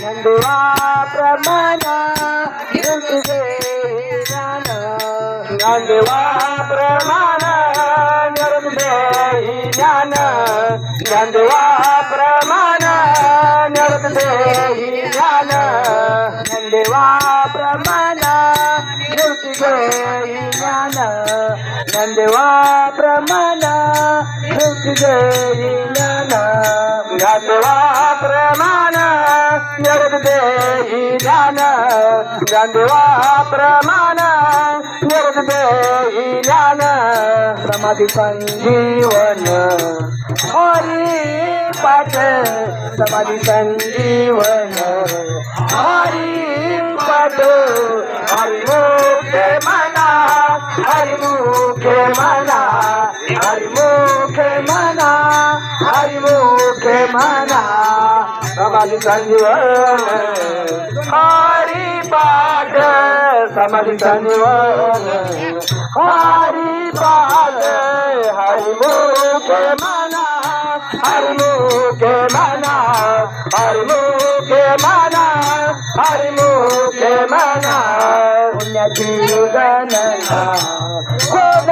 नंदवा प्रमाण तुझे ज्ञान नंदवा प्रमाण निर्दे ज्ञान नंदवा प्रमाण निर्दे ज्ञान नंदवा प्रमाण तुझे ज्ञान नंदवा प्रमाण तुझे ज्ञान ज्ञान गांधवा प्रमाण निर्दे ज्ञान समाधी संजीवन हरी पाठ समाधी संजीवन हरी पाठ हरिमुखे मना हरिमुखे मना हरिमुखे मना हरिमुखे मना। समाज संजीवन हरी पाठ समाज संजीवन हरी पाठ हरिमुखे मना हरिमुखे मना हरिमुखे मना हरिमुखे मना. पुण्याची गणना कोण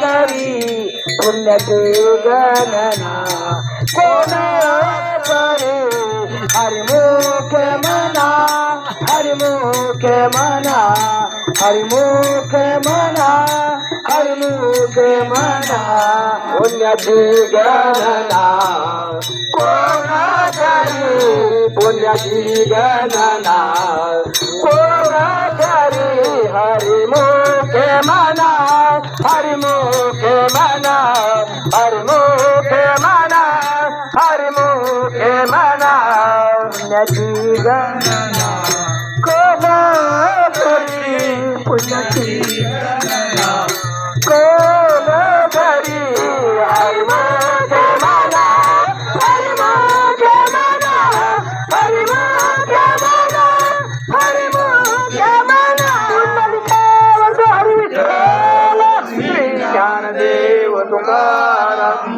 करी पुण्याची गणना कोण हरिमुख मना हरिमुख मना हरिमुख मना पुण्याची गणना कोण करी पुण्याची गणना कोणा करी हरिमुख मना हरिमुख मना हरिमुख मना हरिमुख मना पुण्याची गणना। पुण्याची कोण करी हरिमुख मना हरिमुख मना हरिमुख मना हरिमुख मना पुंडलिकावर हरी विठ्ठल श्री ज्ञानदेव तुकाराम